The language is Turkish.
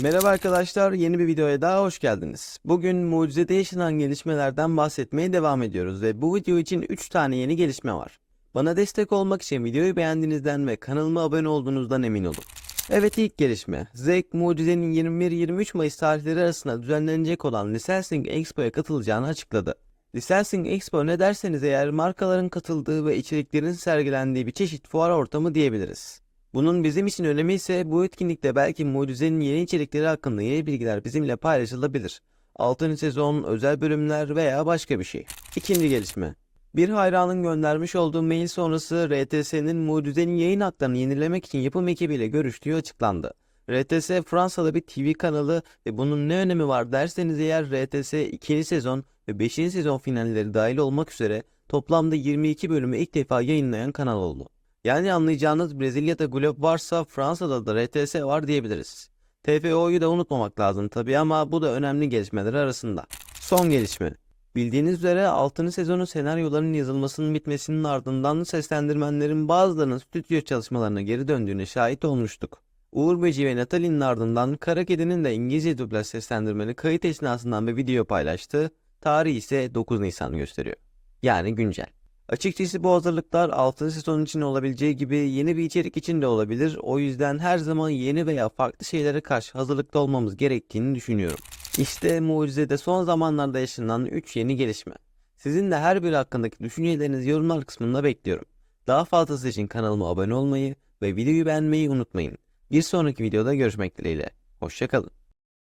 Merhaba arkadaşlar, yeni bir videoya daha hoş geldiniz. Bugün mucizede yaşanan gelişmelerden bahsetmeye devam ediyoruz ve bu video için 3 tane yeni gelişme var. Bana destek olmak için videoyu beğendiğinizden ve kanalıma abone olduğunuzdan emin olun. Evet ilk gelişme, Zek Mucize'nin 21-23 Mayıs tarihleri arasında düzenlenecek olan Licensing Expo'ya katılacağını açıkladı. Licensing Expo ne derseniz eğer markaların katıldığı ve içeriklerin sergilendiği bir çeşit fuar ortamı diyebiliriz. Bunun bizim için önemi ise bu etkinlikte belki Mucize'nin yeni içerikleri hakkında yeni bilgiler bizimle paylaşılabilir. 6. sezon, özel bölümler veya başka bir şey. İkinci gelişme. Bir hayranın göndermiş olduğu mail sonrası RTS'nin Mucize'nin yayın haklarını yenilemek için yapım ekibiyle görüştüğü açıklandı. RTS Fransa'da bir TV kanalı ve bunun ne önemi var derseniz eğer RTS 2. sezon ve 5. sezon finalleri dahil olmak üzere toplamda 22 bölümü ilk defa yayınlayan kanal oldu. Yani anlayacağınız Brezilya'da Glob varsa Fransa'da da RTS var diyebiliriz. TFO'yu da unutmamak lazım tabi ama bu da önemli gelişmeler arasında. Son gelişme. Bildiğiniz üzere 6. sezonun senaryolarının yazılmasının bitmesinin ardından seslendirmenlerin bazılarının stüdyo çalışmalarına geri döndüğüne şahit olmuştuk. Uğur Beci ve Natalie'nin ardından Kara Kedi'nin de İngilizce dublaj seslendirmeni kayıt esnasından bir video paylaştı. Tarih ise 9 Nisan gösteriyor. Yani güncel. Açıkçası bu hazırlıklar 6. sezon için olabileceği gibi yeni bir içerik için de olabilir. O yüzden her zaman yeni veya farklı şeylere karşı hazırlıklı olmamız gerektiğini düşünüyorum. İşte Mucize'de son zamanlarda yaşanan 3 yeni gelişme. Sizin de her biri hakkındaki düşüncelerinizi yorumlar kısmında bekliyorum. Daha fazlası için kanalıma abone olmayı ve videoyu beğenmeyi unutmayın. Bir sonraki videoda görüşmek dileğiyle. Hoşçakalın.